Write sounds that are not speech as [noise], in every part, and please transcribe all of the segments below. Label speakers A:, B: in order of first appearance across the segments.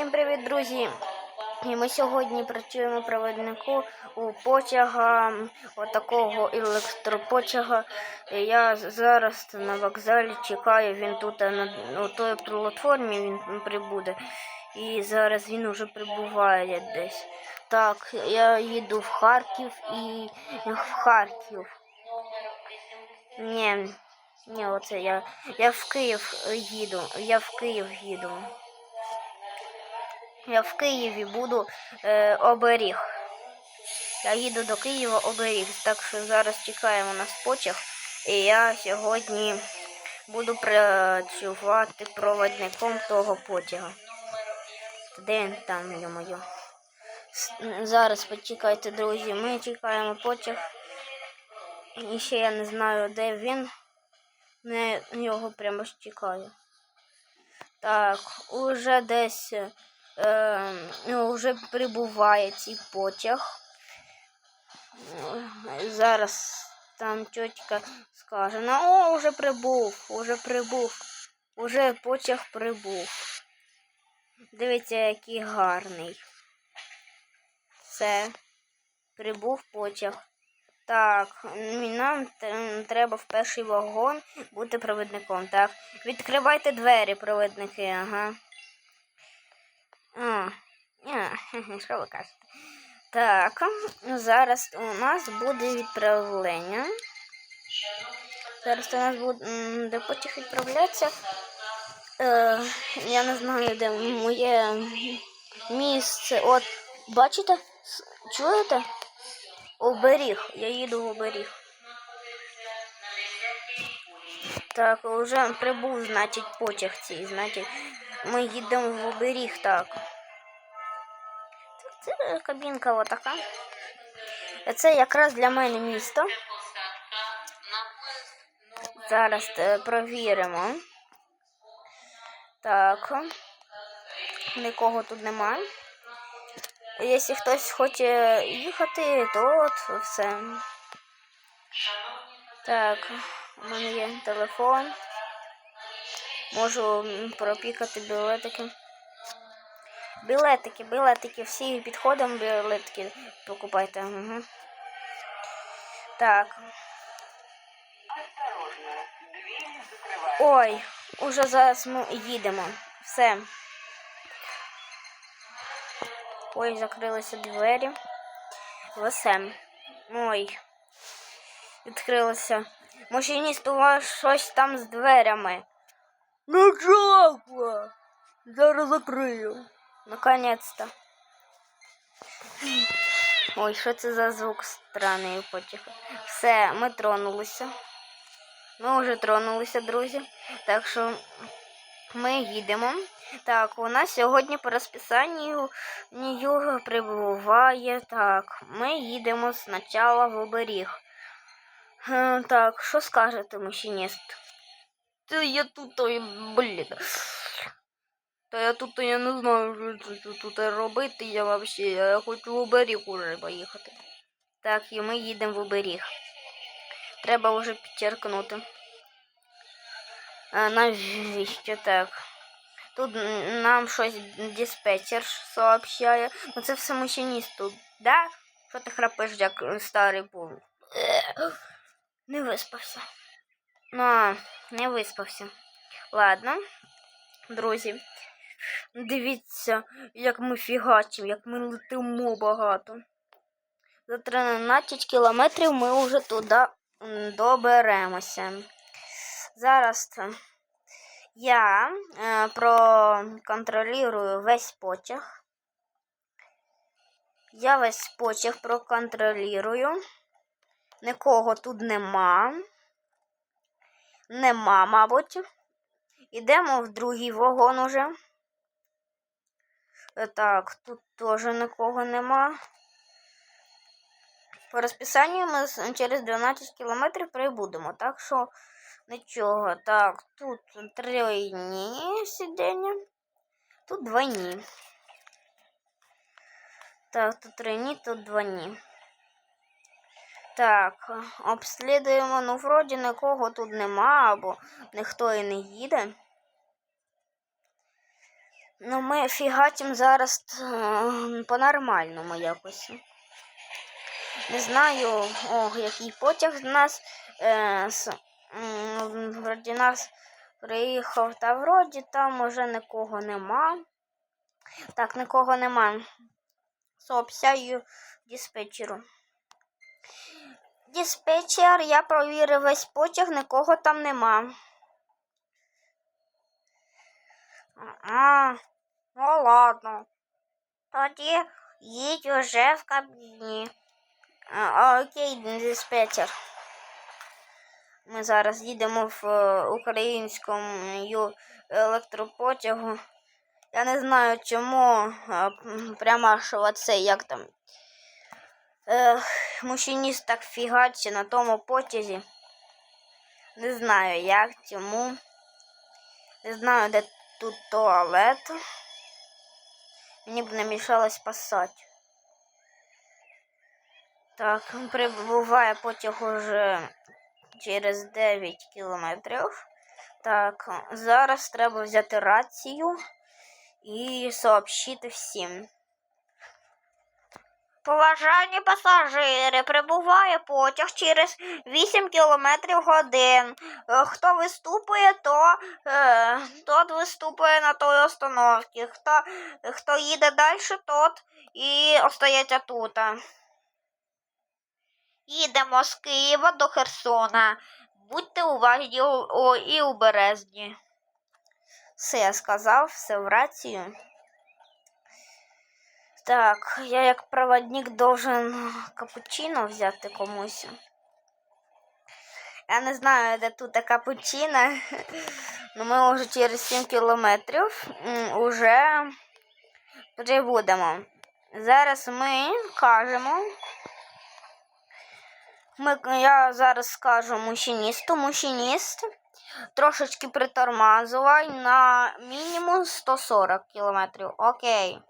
A: Всім привіт, друзі! І ми сьогодні працюємо провіднику у потяга, отакого електропотяга. Я зараз на вокзалі чекаю, він тут на на той платформі він прибуде. І зараз він уже прибуває десь. Так, я їду в Харків і в Харків. Ні, ні, оце я. Я в Київ їду. Я в Київ їду. Я в Києві буду е, оберіг. Я їду до Києва оберіг. Так що зараз чекаємо нас потяг. І я сьогодні буду працювати проводником того потяга. Де він там, йо-моє? Зараз почекайте, друзі. Ми чекаємо потяг. І ще я не знаю, де він. Не його прямо чекаю. Так, уже десь е, ну, вже прибуває цей потяг. Е, Зараз там тітка скаже, ну о, вже прибув, уже прибув, уже потяг прибув. Дивіться, який гарний. Все, прибув потяг. Так, нам треба в перший вагон бути провідником. Так, відкривайте двері, провідники, ага. А, [laughs] що ви кажете? Так, зараз у нас буде відправлення. Зараз у нас буде де потяг відправляться. Е, я не знаю, де моє місце. От, бачите? Чуєте? Оберіг. Я їду в оберіг. Так, вже прибув, значить, потяг цей, значить, ми їдемо в оберіг, так. Це кабінка отака. Це якраз для мене місто. Зараз е, провіримо. Так. Нікого тут немає. Якщо хтось хоче їхати, то от все. Так, у мене є телефон. Можу пропікати білетики. Білетики, білетики, всі підходимо, білетики покупайте. Угу. Так. Ой, уже зараз ми їдемо. Все. Ой, закрилися двері. Все. Ой. Відкрилося. Машиніст, у вас щось там з дверями. Ну жалко. Зараз закрию. Наконец-то. Ой, що це за звук странний потихо. Все, ми тронулися. Ми вже тронулися, друзі. Так що ми їдемо. Так, у нас сьогодні по розписанню нього прибуває. Так, ми їдемо спочатку в оберіг. Е, Так, що скажете, машиніст? Та я тут, ой, блін. Та я тут, то я не знаю, що тут, тут робити. Я вообще, я хочу в оберіг уже поїхати. Так, і ми їдемо в оберіг. Треба вже підчеркнути. А, навіщо так? Тут нам щось диспетчер сообщає. Ну це все машиніст тут, да? Що ти храпиш, як старий був? Не виспався. Ну, не виспався. Ладно, друзі. Дивіться, як ми фігачимо, як ми летимо багато. За 13 кілометрів ми вже туди доберемося. Зараз я е, проконтролюю весь потяг. Я весь потяг проконтролюю. Нікого тут нема. Нема, мабуть. Ідемо в другий вагон уже. Е, Так, тут теж нікого нема. По розписанню ми через 12 кілометрів прибудемо, так що нічого. Так, тут тройні сидіння, тут двойні. Так, тут тройні, тут двойні. Так, обслідуємо. Ну, вроді нікого тут нема, або ніхто і не їде. Ну, ми фігатім зараз е, по-нормальному якось. Не знаю, о, який потяг з нас. Е, з, м, вроді нас приїхав, та вроді там уже нікого нема. Так, нікого нема. Сообщаю диспетчеру. Диспетчер, я провірив весь потяг, нікого там нема. А, ну ладно. Тоді їдь уже в кабіні. А, окей, диспетчер. Ми зараз їдемо в е, українському електропотягу. Я не знаю чому. Прямо аж оце як там. Е, мужчиніст так фігачить на тому потязі. Не знаю як, чому. Не знаю, де тут туалет. Мені б не мішало спасати. Так, прибуває потяг уже через 9 кілометрів. Так, зараз треба взяти рацію і сообщити всім. Поважані пасажири, прибуває потяг через 8 кілометрів годин. Е, Хто виступує, то е, тот виступує на той остановці. Хто, хто їде далі, тот і остається тут. Їдемо з Києва до Херсона. Будьте уважні і обережні. Все я сказав, все в рацію. Так, я як проводник должен капучино взяти комусь. Я не знаю, де тут капучино. [laughs] Ну ми вже через 7 кілометрів м, уже прибудемо. Зараз ми кажемо. Ми, я зараз скажу мужчиністу, мужчиніст, трошечки притормазувай на мінімум 140 кілометрів. Окей.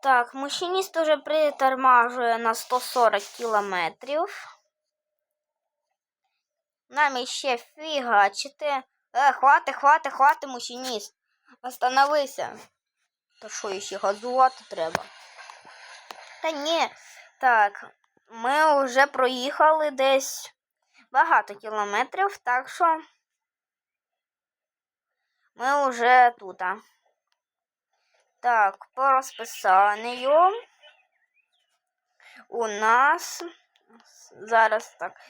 A: Так, мужчиніст уже притормажує на 140 кілометрів. Нам іще фігачити. Е, хвати, хвати, хвати, мужчиніст. Остановися. Та що, ще газувати треба? Та ні. Так, ми вже проїхали десь багато кілометрів, так що ми вже тут. Так, по розписанню у нас зараз так.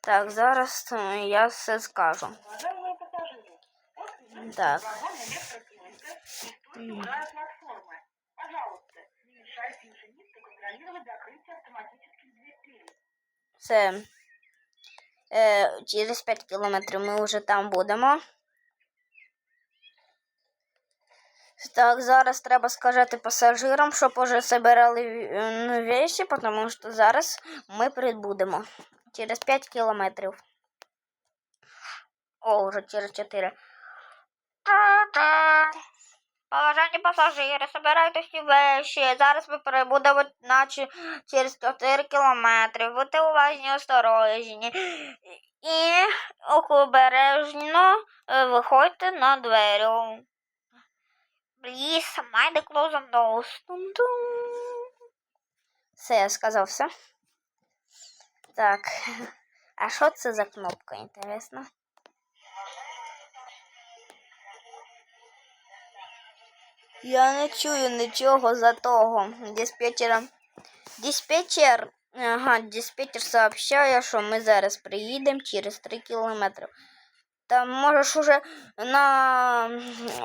A: Так, зараз е, я все скажу.
B: Уважаемые пассажиры, после
A: Так.
B: вагона метросетка существует вторая платформа. Пожалуйста, не мешайте машинисту контролировать закрытие автоматических дверей.
A: Все. Е, через 5 кілометрів ми вже там будемо. Так, зараз треба сказати пасажирам, щоб уже забирали вещи, тому що зараз ми прибудемо. Через 5 кілометрів. О, вже через 4. Та-та. Поважані пасажири, собирайте всі вещі. Зараз ми прибудемо наче через 4 кілометри. Будьте уважні, осторожні. І обережно виходьте на двері. Please, mind the doors. Тун-тун. Все, я сказав все. Так. А що це за кнопка, інтересно? Я не чую нічого за того. Диспетчера. Диспетчер. Ага, диспетчер сообщає, що ми зараз приїдемо через 3 кілометри. Та можеш уже на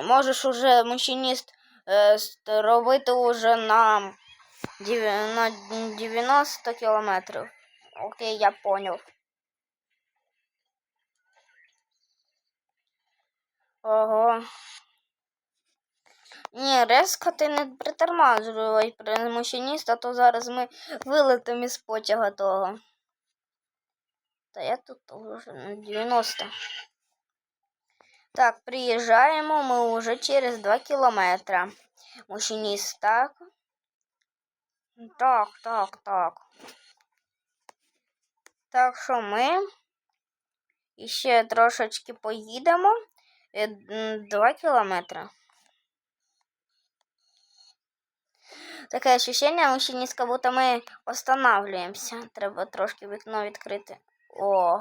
A: можеш уже машиніст е, робити уже на, на 90 кілометрів. Окей, я понял. Ого. Ні, резко ти не притормажувай при машиніста, то зараз ми вилетимо із потяга того. Та я тут на 90. Так, приїжджаємо ми вже через 2 кілометри. Машиніст так. Так, так, так. Так що ми ще трошечки поїдемо Е, м, Два кілометри. Таке ощущення, мужчиніст, как будто ми останавливаемся. Треба трошки вікно відкрити. О,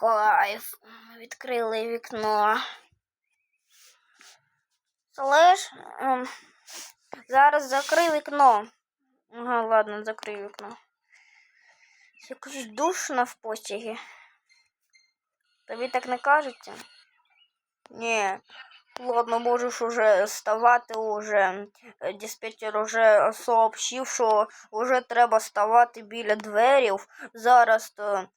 A: кайф. Відкрили вікно. Слышь, ем, зараз закрий вікно. Ага, ладно, закрий вікно. Якось душно в потягі. Тобі так не кажеться? Ні. Ладно, можеш уже ставати уже. Е, Диспетчер уже сообщив, що вже треба ставати біля дверів. Зараз то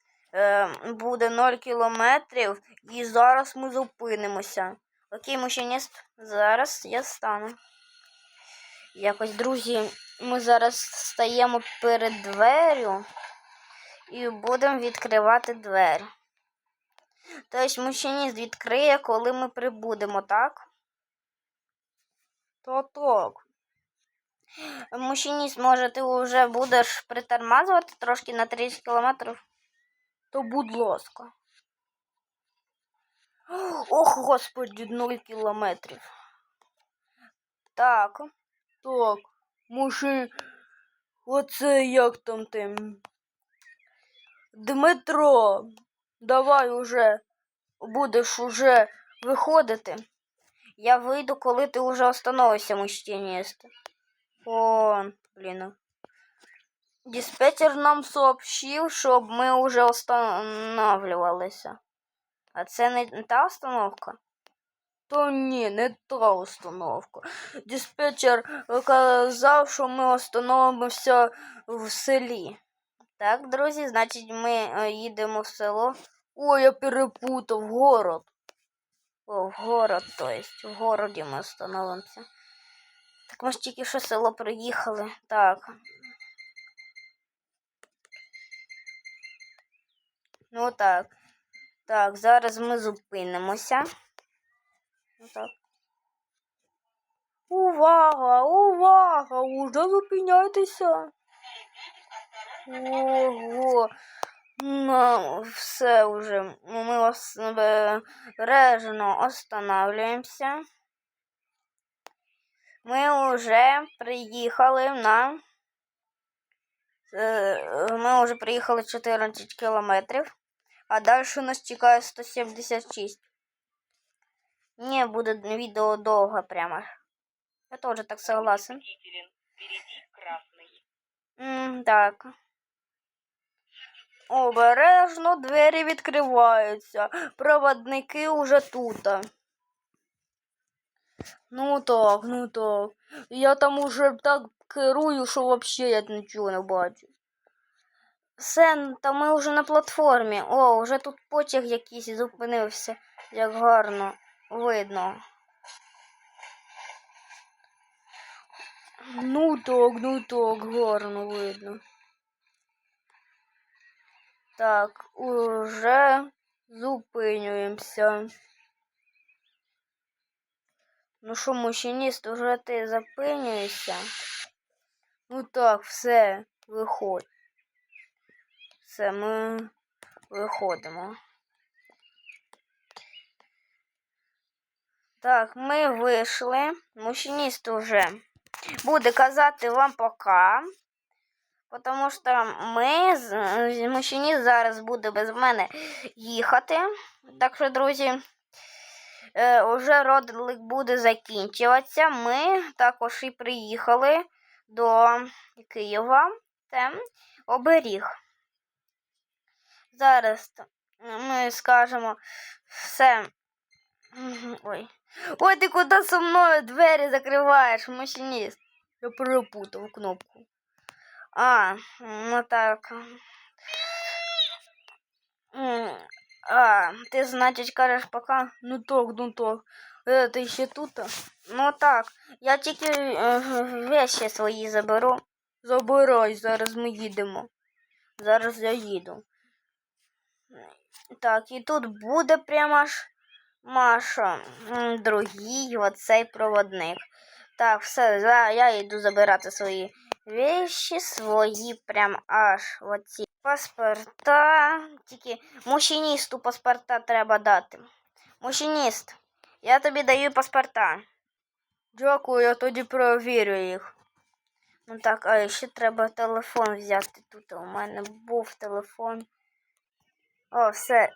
A: буде 0 кілометрів і зараз ми зупинимося. Окей, мужчиніст, зараз я стану. Якось, друзі, ми зараз стаємо перед дверю і будемо відкривати двері. Тобто мужчиніст відкриє, коли ми прибудемо, так? То так. Мужчиніст, може, ти вже будеш притормажувати трошки на 30 кілометрів? То будь ласка. Ох, господи, 0 кілометрів. Так. Так. Мужи. Оце як там тим. Дмитро, давай уже будеш уже виходити. Я вийду, коли ти вже остановишся, мужчиніст. О, блін. Диспетчер нам сообщив, щоб ми вже останавливалися. А це не та остановка? То ні, не та установка. Диспетчер казав, що ми остановимося в селі. Так, друзі, значить, ми е, їдемо в село. Ой, я перепутав город. О, в город, то есть, в городі ми остановимося. Так ми ж тільки що село приїхали. Так. Ну так. Так, зараз ми зупинимося. Ну так. Увага, увага! Уже зупиняйтеся. Ого. Ну, все уже. Ми ос- обережно останавливаемся. Ми вже приїхали на. е, Ми вже приїхали 14 кілометрів, а далі нас чекає 176. Не буде відео довго прямо. Я теж так согласен. М, так. Обережно двері відкриваються. Проводники уже тут. Ну так, ну так. Я там уже так керую, що вообще я нічого не бачу. Сен, та ми вже на платформі. О, вже тут потяг якийсь зупинився. Як гарно видно. Ну так, ну так, гарно видно. Так, уже зупинюємося. Ну що, мужчиніст, уже ти зупинюєшся? Ну так, все, виходь. Все, ми виходимо. Так, ми вийшли. Мужчиніст уже буде казати вам пока. Потому що ми з мужчиніст зараз буде без мене їхати. Так що, друзі, е, уже родлик буде закінчуватися. Ми також і приїхали до Києва. Це оберіг. Зараз ми скажемо все. Ой. Ой, ти куди со мною двері закриваєш, машиніст? Я перепутав кнопку. А, ну так. А, ти, значить, кажеш пока? Ну так, ну так. Е, ти ще тут? Ну так. Я тільки е, вещі свої заберу. Забирай, зараз ми їдемо. Зараз я їду. Так, і тут буде прямо ж Маша, другий оцей проводник. Так, все, за- я йду забирати свої вещи, свої прям аж оці паспорта. Тільки мужчиністу паспорта треба дати. Мужчиніст, я тобі даю паспорта. Дякую, я тоді перевірю їх. Ну так, а ще треба телефон взяти. Тут у мене був телефон. О, все.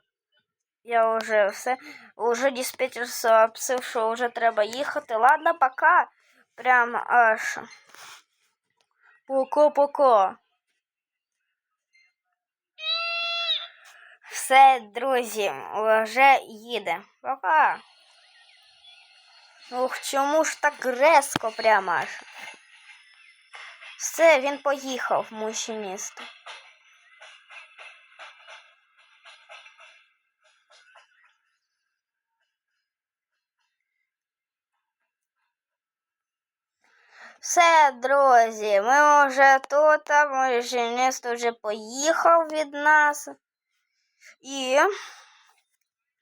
A: Я вже все. Уже диспетчер сообщив, що вже треба їхати. Ладно, пока. Прям аж. Пока-пока. Все, друзі, вже їде. Пока. Ух, чому ж так резко прямо аж? Все, він поїхав, мужчиніст. Все, друзі, ми вже тут, а мужчиніст вже поїхав від нас. І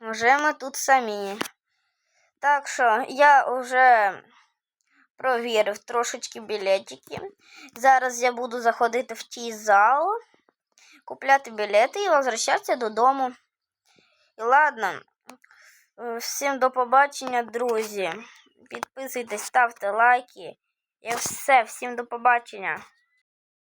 A: вже ми тут самі. Так що я вже провірив трошечки білетики. Зараз я буду заходити в ті зал, купляти білети і возвращатися додому. І ладно, всім до побачення, друзі. Підписуйтесь, ставте лайки. І все, всім до побачення.